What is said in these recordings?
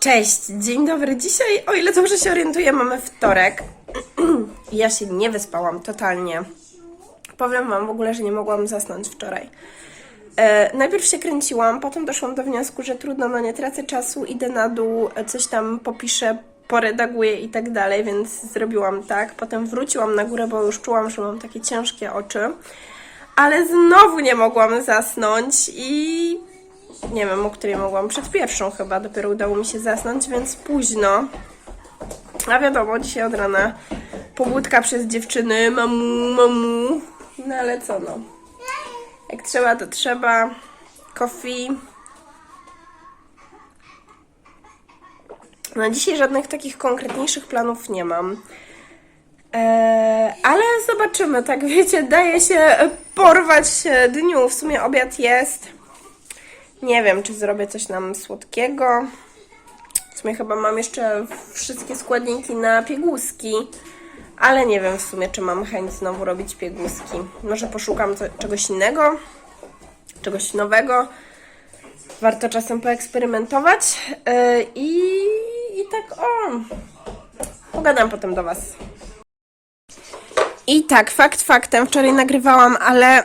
Cześć, dzień dobry. Dzisiaj, o ile dobrze się orientuję, mamy wtorek. Ja się nie wyspałam totalnie. Powiem Wam w ogóle, że nie mogłam zasnąć wczoraj. E, najpierw się kręciłam, potem doszłam do wniosku, że trudno, no nie tracę czasu, idę na dół, coś tam popiszę, poredaguję i tak dalej, więc zrobiłam tak. Potem wróciłam na górę, bo już czułam, że mam takie ciężkie oczy. Ale znowu nie mogłam zasnąć i nie wiem, o której mogłam, przed pierwszą chyba dopiero udało mi się zasnąć, więc późno. A wiadomo, dzisiaj od rana pobudka przez dziewczyny, mamu, mamu. No ale co no. Jak trzeba, to trzeba. Coffee. Na dzisiaj żadnych takich konkretniejszych planów nie mam. Eee, ale zobaczymy, tak wiecie, daje się porwać dniu. W sumie obiad jest. Nie wiem, czy zrobię coś nam słodkiego. W sumie chyba mam jeszcze wszystkie składniki na pieguski. Ale nie wiem w sumie, czy mam chęć znowu robić pieguski. Może poszukam co, czegoś innego, czegoś nowego. Warto czasem poeksperymentować. Yy, i, I tak o. Pogadam potem do Was. I tak, fakt faktem, wczoraj nagrywałam, ale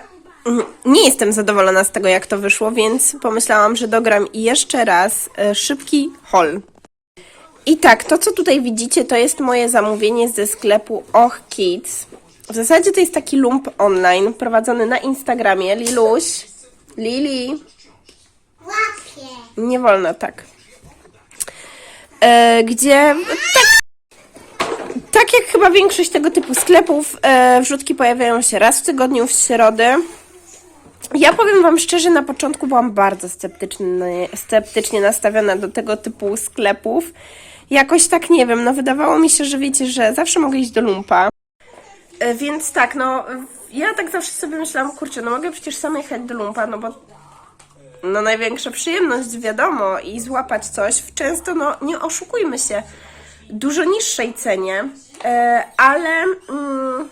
nie jestem zadowolona z tego, jak to wyszło, więc pomyślałam, że dogram jeszcze raz e, szybki haul. I tak, to co tutaj widzicie, to jest moje zamówienie ze sklepu Och Kids. W zasadzie to jest taki lump online prowadzony na Instagramie. Liluś, Lili, Łapie. nie wolno tak. E, gdzie tak, tak jak chyba większość tego typu sklepów, e, wrzutki pojawiają się raz w tygodniu w środę. Ja powiem Wam szczerze, na początku byłam bardzo sceptyczny, sceptycznie nastawiona do tego typu sklepów. Jakoś tak nie wiem, no wydawało mi się, że wiecie, że zawsze mogę iść do lumpa. E, Więc tak, no ja tak zawsze sobie myślałam, kurczę, no mogę przecież sama jechać do lumpa, no bo no największa przyjemność, wiadomo, i złapać coś w często, no nie oszukujmy się, dużo niższej cenie, e, ale mm,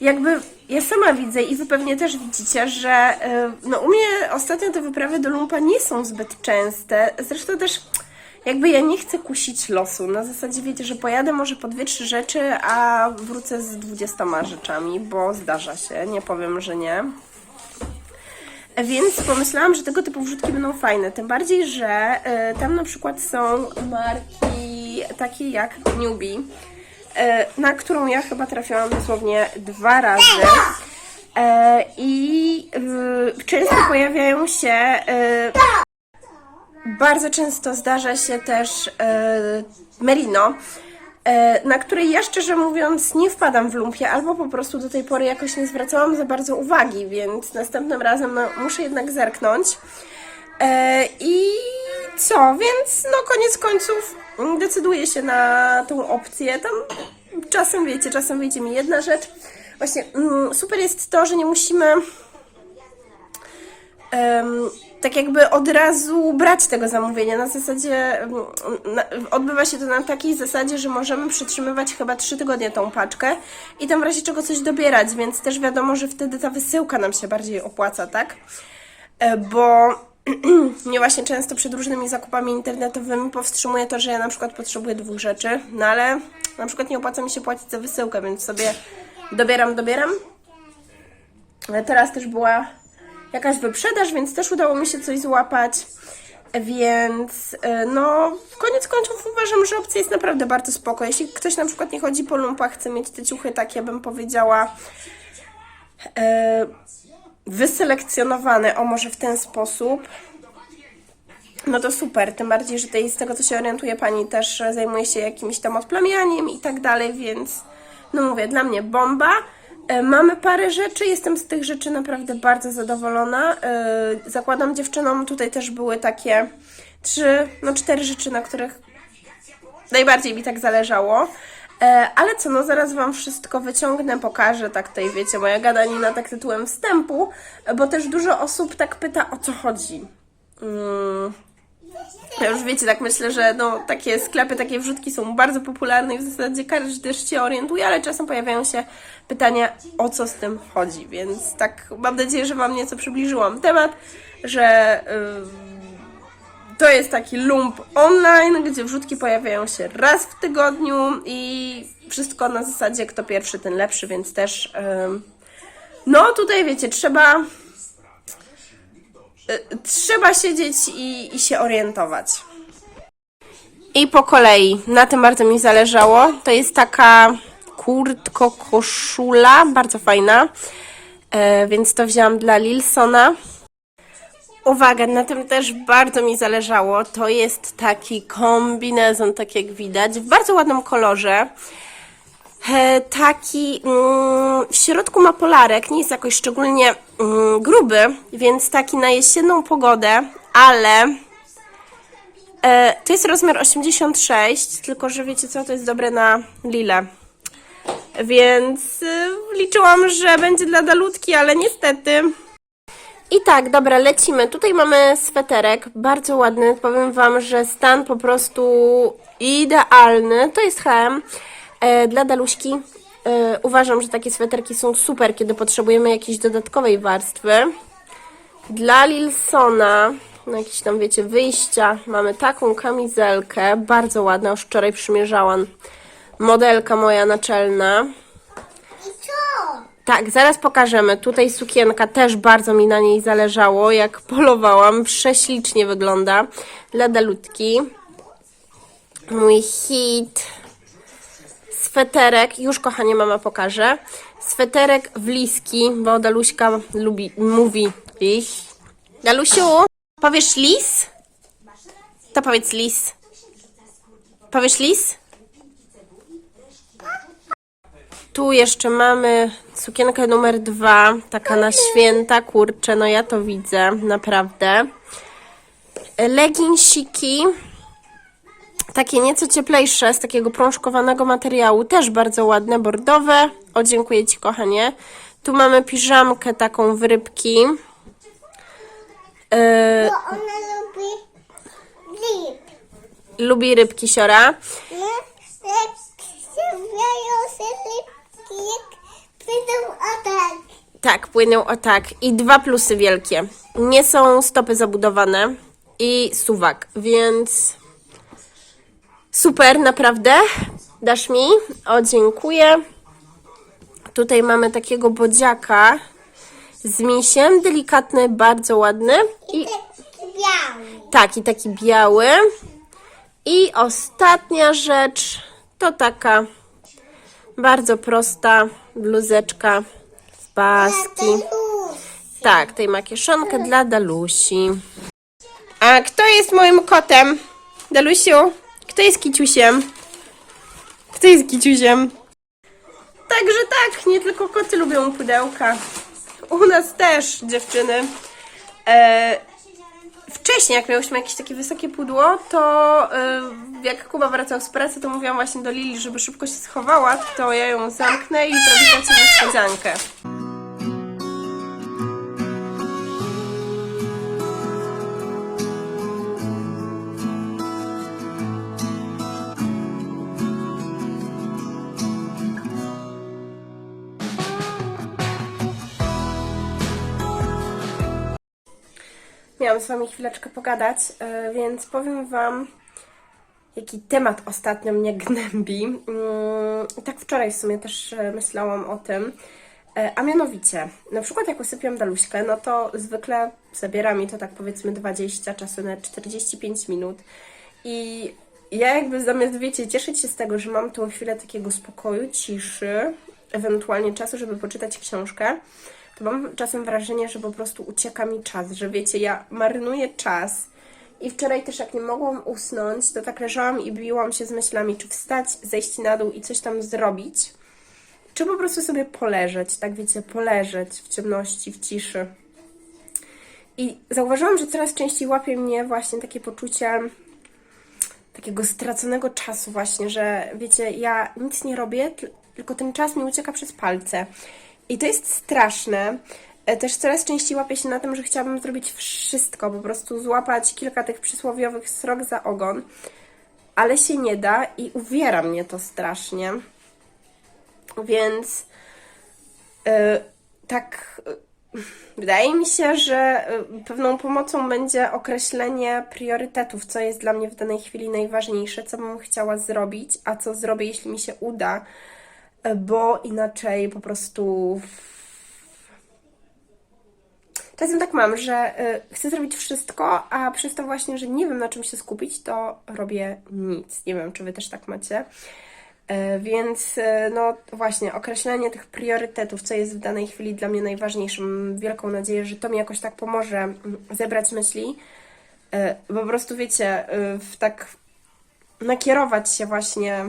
jakby ja sama widzę i wy pewnie też widzicie, że e, no u mnie ostatnio te wyprawy do Lumpa nie są zbyt częste, zresztą też jakby ja nie chcę kusić losu, na zasadzie wiecie, że pojadę może po dwie, trzy rzeczy, a wrócę z dwudziestoma rzeczami, bo zdarza się, nie powiem, że nie. Więc pomyślałam, że tego typu wrzutki będą fajne. Tym bardziej, że y, tam na przykład są marki takie jak Newbie, y, na którą ja chyba trafiłam dosłownie dwa razy. E, I często pojawiają się. Y, bardzo często zdarza się też Merino e, na której ja szczerze mówiąc nie wpadam w lumpie, albo po prostu do tej pory jakoś nie zwracałam za bardzo uwagi, więc następnym razem no, muszę jednak zerknąć. E, I co? Więc no koniec końców decyduję się na tą opcję. Tam czasem wiecie, czasem wyjdzie mi jedna rzecz. Właśnie mm, super jest to, że nie musimy em, tak jakby od razu brać tego zamówienia. Na zasadzie em, na, odbywa się to na takiej zasadzie, że możemy przytrzymywać chyba 3 tygodnie tą paczkę i tam w razie czego coś dobierać, więc też wiadomo, że wtedy ta wysyłka nam się bardziej opłaca, tak? E, Bo mnie właśnie często przed różnymi zakupami internetowymi powstrzymuje to, że ja na przykład potrzebuję dwóch rzeczy, no ale na przykład nie opłaca mi się płacić za wysyłkę, więc sobie dobieram, dobieram. Ale Teraz też była jakaś wyprzedaż, więc też udało mi się coś złapać. Więc e, no, koniec końców uważam, że opcja jest naprawdę bardzo spoko. Jeśli ktoś na przykład nie chodzi po lumpach, chce mieć te ciuchy takie, bym powiedziała, e, wyselekcjonowane, o może w ten sposób, no to super, tym bardziej, że tej, z tego co się orientuje pani też zajmuje się jakimś tam odplamianiem i tak dalej, więc no mówię, dla mnie bomba. E, Mamy parę rzeczy, jestem z tych rzeczy naprawdę bardzo zadowolona. E, Zakładam dziewczynom, tutaj też były takie trzy, no cztery rzeczy, na których najbardziej mi tak zależało. E, Ale co, no zaraz Wam wszystko wyciągnę, pokażę, tak tutaj wiecie, moja gadanina tak tytułem wstępu, bo też dużo osób tak pyta, o co chodzi. Mm. Ja już wiecie, tak myślę, że no, takie sklepy, takie wrzutki są bardzo popularne i w zasadzie każdy też się orientuje, ale czasem pojawiają się pytania, o co z tym chodzi, więc tak mam nadzieję, że Wam nieco przybliżyłam temat, że ym, to jest taki lump online, gdzie wrzutki pojawiają się raz w tygodniu i wszystko na zasadzie kto pierwszy, ten lepszy, więc też no tutaj wiecie, trzeba y, trzeba siedzieć i, i się orientować. I po kolei, na tym bardzo mi zależało. To jest taka kurtko koszula, bardzo fajna. E, więc to wzięłam dla Lilsona. Uwaga, na tym też bardzo mi zależało. To jest taki kombinezon, tak jak widać, w bardzo ładnym kolorze. E, taki mm, w środku ma polarek, nie jest jakoś szczególnie mm, gruby, więc taki na jesienną pogodę, ale e, to jest rozmiar 86, tylko że wiecie co, to jest dobre na lilę. Więc y, liczyłam, że będzie dla dalutki, ale niestety. Tak, dobra, lecimy. Tutaj mamy sweterek, bardzo ładny. Powiem Wam, że stan po prostu idealny. To jest H&M e, dla Daluśki. E, uważam, że takie sweterki są super, kiedy potrzebujemy jakiejś dodatkowej warstwy. Dla Lilsona, na jakieś tam, wiecie, wyjścia, mamy taką kamizelkę, bardzo ładna, już wczoraj przymierzałam. Modelka moja naczelna. I co? Tak, zaraz pokażemy. Tutaj sukienka też bardzo mi na niej zależało, jak polowałam. Prześlicznie wygląda. Dla dalutki. Mój hit. Sweterek. Już, kochanie, mama pokaże. Sweterek w liski, bo Daluśka lubi, mówi ich. Dalusiu, powiesz lis? To powiedz lis. Powiesz lis? Tu jeszcze mamy sukienkę numer dwa, taka na święta, kurczę, no ja to widzę, naprawdę. Leginsiki, takie nieco cieplejsze, z takiego prążkowanego materiału, też bardzo ładne, bordowe. O, dziękuję Ci, kochanie. Tu mamy piżamkę taką w rybki. E, Bo ona lubi lip. lubi rybki siora. Nie? Jak się lipki, przyjdą o tak. Tak, płyną o tak. I dwa plusy wielkie. Nie są stopy zabudowane i suwak, więc super, naprawdę. Dasz mi? O, dziękuję. Tutaj mamy takiego bodziaka z misiem, delikatny, bardzo ładny. I Taki biały. tak, i taki biały. I ostatnia rzecz to taka bardzo prosta bluzeczka w paski. Tak, tutaj ma kieszonkę dla Dalusi. A kto jest moim kotem? Dalusiu? Kto jest kiciusiem? Kto jest kiciusiem? Także tak, nie tylko koty lubią pudełka. U nas też, dziewczyny. E, wcześniej, jak miałyśmy jakieś takie wysokie pudło, to y, jak Kuba wracał z pracy, to mówiłam właśnie do Lili, żeby szybko się schowała, to ja ją zamknę i zrobię ci niespodziankę. Miałam z Wami chwileczkę pogadać, e, więc powiem Wam, jaki temat ostatnio mnie gnębi. Mm, Tak wczoraj w sumie też e, myślałam o tym. E, A mianowicie, na przykład jak usypiam Daluśkę, no to zwykle zabiera mi to tak powiedzmy 20, czasem nawet 45 minut. I ja jakby zamiast, wiecie, cieszyć się z tego, że mam tą chwilę takiego spokoju, ciszy, ewentualnie czasu, żeby poczytać książkę, to mam czasem wrażenie, że po prostu ucieka mi czas, że wiecie, ja marynuję czas. I wczoraj też jak nie mogłam usnąć, to tak leżałam i biłam się z myślami, czy wstać, zejść na dół i coś tam zrobić, czy po prostu sobie poleżeć, tak wiecie, poleżeć w ciemności, w ciszy. I zauważyłam, że coraz częściej łapie mnie właśnie takie poczucie takiego straconego czasu właśnie, że wiecie, ja nic nie robię, tylko ten czas mi ucieka przez palce. I to jest straszne. E, Też coraz częściej łapię się na tym, że chciałabym zrobić wszystko, po prostu złapać kilka tych przysłowiowych srok za ogon, ale się nie da i uwiera mnie to strasznie. Więc e, tak Wydaje mi się, że pewną pomocą będzie określenie priorytetów, co jest dla mnie w danej chwili najważniejsze, co bym chciała zrobić, a co zrobię, jeśli mi się uda, bo inaczej po prostu. Czasem tak mam, że y, chcę zrobić wszystko, a przez to właśnie, że nie wiem na czym się skupić, to robię nic. Nie wiem, czy Wy też tak macie. E, Więc e, no właśnie, określenie tych priorytetów, co jest w danej chwili dla mnie najważniejsze. Mam wielką nadzieję, że to mi jakoś tak pomoże mm, zebrać myśli. Po prostu wiecie, w tak nakierować się właśnie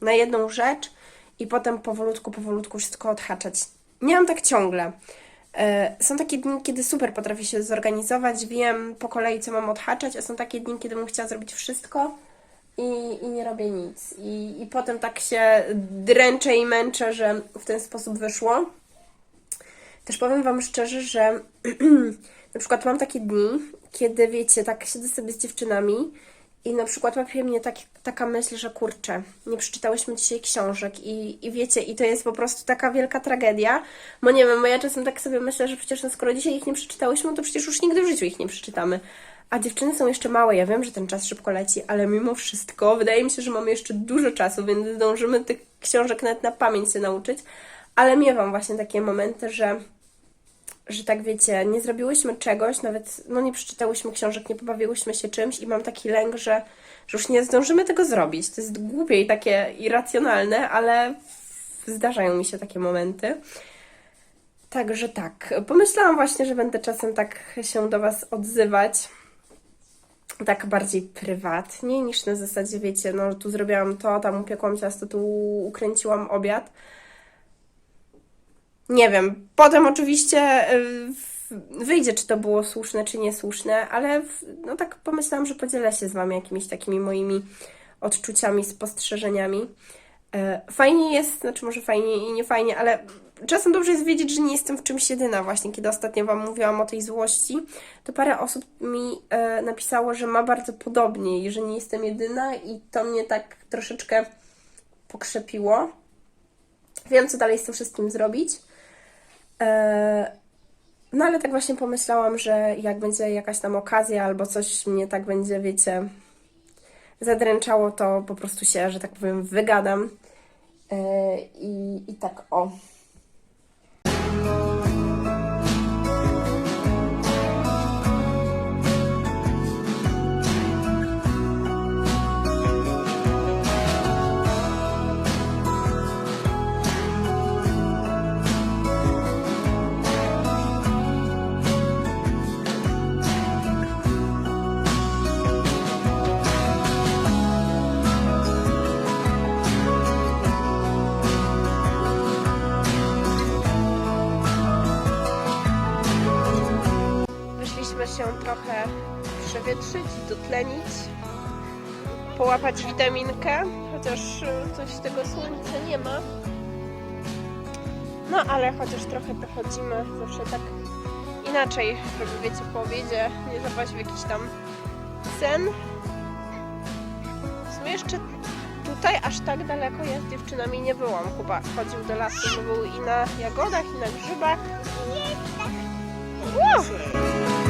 na jedną rzecz i potem powolutku, powolutku wszystko odhaczać. Nie mam tak ciągle. E, Są takie dni, kiedy super potrafię się zorganizować, wiem po kolei, co mam odhaczać, a są takie dni, kiedy bym chciała zrobić wszystko i, i nie robię nic. I, I potem tak się dręczę i męczę, że w ten sposób wyszło. Też powiem Wam szczerze, że na przykład mam takie dni, kiedy wiecie, tak siedzę sobie z dziewczynami i na przykład łapie mnie tak, taka myśl, że kurczę, nie przeczytałyśmy dzisiaj książek i, i wiecie, i to jest po prostu taka wielka tragedia, bo nie wiem, bo ja czasem tak sobie myślę, że przecież no, skoro dzisiaj ich nie przeczytałyśmy, to przecież już nigdy w życiu ich nie przeczytamy. A dziewczyny są jeszcze małe, ja wiem, że ten czas szybko leci, ale mimo wszystko wydaje mi się, że mamy jeszcze dużo czasu, więc zdążymy tych książek nawet na pamięć się nauczyć, ale miewam właśnie takie momenty, że że tak wiecie, nie zrobiłyśmy czegoś, nawet no nie przeczytałyśmy książek, nie pobawiłyśmy się czymś i mam taki lęk, że, że już nie zdążymy tego zrobić. To jest głupie i takie irracjonalne, ale zdarzają mi się takie momenty. Także tak, pomyślałam właśnie, że będę czasem tak się do Was odzywać. Tak bardziej prywatnie, niż na zasadzie, wiecie, no tu zrobiłam to, tam upiekłam ciasto, tu ukręciłam obiad. Nie wiem. Potem oczywiście y, wyjdzie, czy to było słuszne, czy niesłuszne, ale no tak pomyślałam, że podzielę się z Wami jakimiś takimi moimi odczuciami, spostrzeżeniami. E, Fajnie jest, znaczy może fajnie i nie fajnie, ale czasem dobrze jest wiedzieć, że nie jestem w czymś jedyna. Właśnie kiedy ostatnio Wam mówiłam o tej złości, to parę osób mi e, napisało, że ma bardzo podobnie i że nie jestem jedyna i to mnie tak troszeczkę pokrzepiło. Wiem, co dalej z tym wszystkim zrobić. E, No ale tak właśnie pomyślałam, że jak będzie jakaś tam okazja albo coś mnie tak będzie, wiecie, zadręczało, to po prostu się, że tak powiem, wygadam. E, I, i tak o. się trochę przewietrzyć, dotlenić, połapać witaminkę, chociaż y, coś tego słońca nie ma. No ale chociaż trochę pochodzimy, zawsze tak inaczej, żeby wiecie, po obiedzie nie zapaść w jakiś tam sen. W sumie jeszcze tutaj aż tak daleko ja z dziewczynami nie byłam. Kuba chodził do lasu, bo był i na jagodach, i na grzybach. Wow!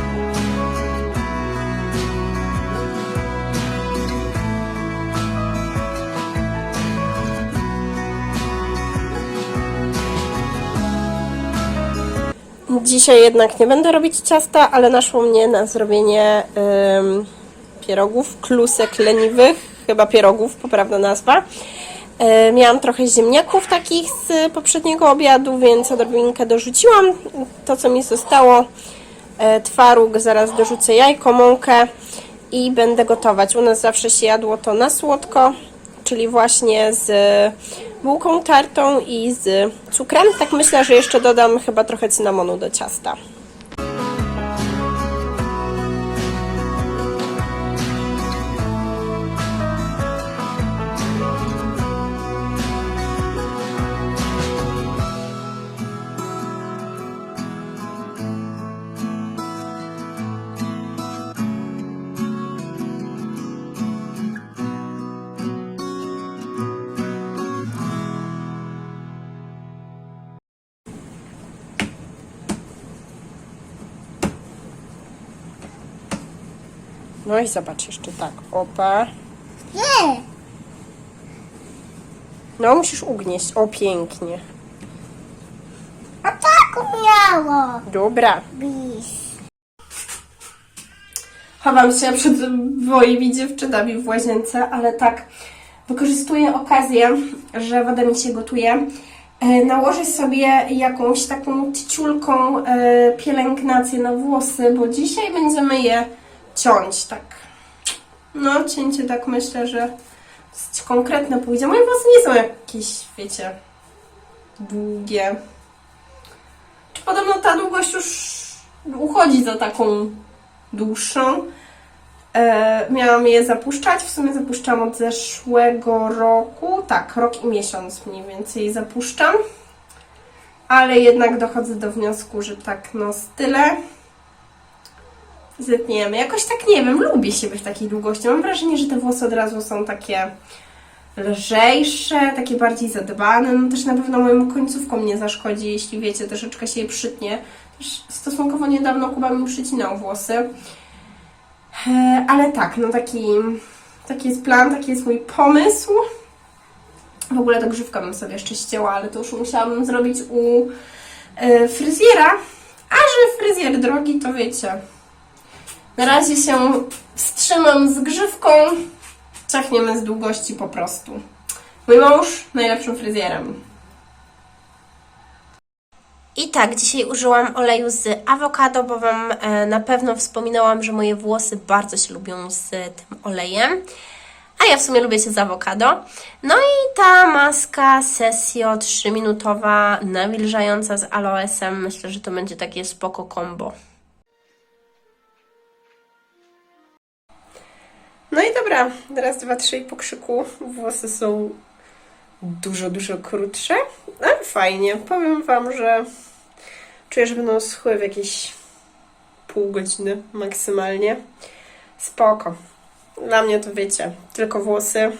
Dzisiaj jednak nie będę robić ciasta, ale naszło mnie na zrobienie ym, pierogów, klusek leniwych, chyba pierogów, poprawna nazwa. E, miałam trochę ziemniaków takich z poprzedniego obiadu, więc odrobinkę dorzuciłam. To, co mi zostało, e, twaróg, zaraz dorzucę jajko, mąkę i będę gotować. U nas zawsze się jadło to na słodko, czyli właśnie z bułką tartą i z cukrem. Tak myślę, że jeszcze dodam chyba trochę cynamonu do ciasta. No i zobacz jeszcze tak. Opa. Nie. No musisz ugnieść. O, pięknie. A tak miało Dobra. być. Chowam się przed moimi dziewczynami w łazience, ale tak, wykorzystuję okazję, że woda mi się gotuje. E, Nałożę sobie jakąś taką ciulką e, pielęgnację na włosy, bo dzisiaj będziemy je ciąć, tak. No, cięcie tak myślę, że dosyć konkretne pójdzie. Moje włosy nie są jakieś, wiecie, długie. Czy podobno ta długość już uchodzi za taką dłuższą. E, miałam je zapuszczać. W sumie zapuszczam od zeszłego roku. Tak, rok i miesiąc mniej więcej zapuszczam. Ale jednak dochodzę do wniosku, że tak, no z tyle zetniemy. Jakoś tak nie wiem, lubię siebie w takiej długości. Mam wrażenie, że te włosy od razu są takie lżejsze, takie bardziej zadbane. No też na pewno moją końcówką nie zaszkodzi, jeśli wiecie, troszeczkę się je przytnie. Też stosunkowo niedawno Kuba mi przycinał włosy. E, Ale tak, no taki, taki jest plan, taki jest mój pomysł. W ogóle to grzywka bym sobie jeszcze ścięła, ale to już musiałabym zrobić u e, fryzjera. A że fryzjer drogi, to wiecie. Na razie się wstrzymam z grzywką. Czachniemy z długości po prostu. Mój mąż najlepszym fryzjerem. I tak, dzisiaj użyłam oleju z awokado, bo Wam e, na pewno wspominałam, że moje włosy bardzo się lubią z tym olejem. A ja w sumie lubię się z awokado. No i ta maska Sesio 3-minutowa, nawilżająca z aloesem. Myślę, że to będzie takie spoko combo. No i dobra, teraz dwa, trzy i po krzyku. Włosy są dużo, dużo krótsze, ale fajnie. Powiem Wam, że czuję, że będą schły w jakieś pół godziny maksymalnie. Spoko. Dla mnie to wiecie, tylko włosy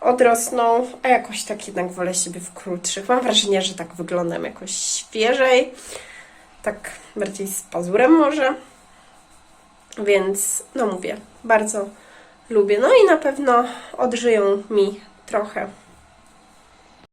odrosną, a jakoś tak jednak wolę siebie w krótszych. Mam wrażenie, że tak wyglądam jakoś świeżej, tak bardziej z pazurem może. Więc, no mówię, bardzo lubię. No i na pewno odżyją mi trochę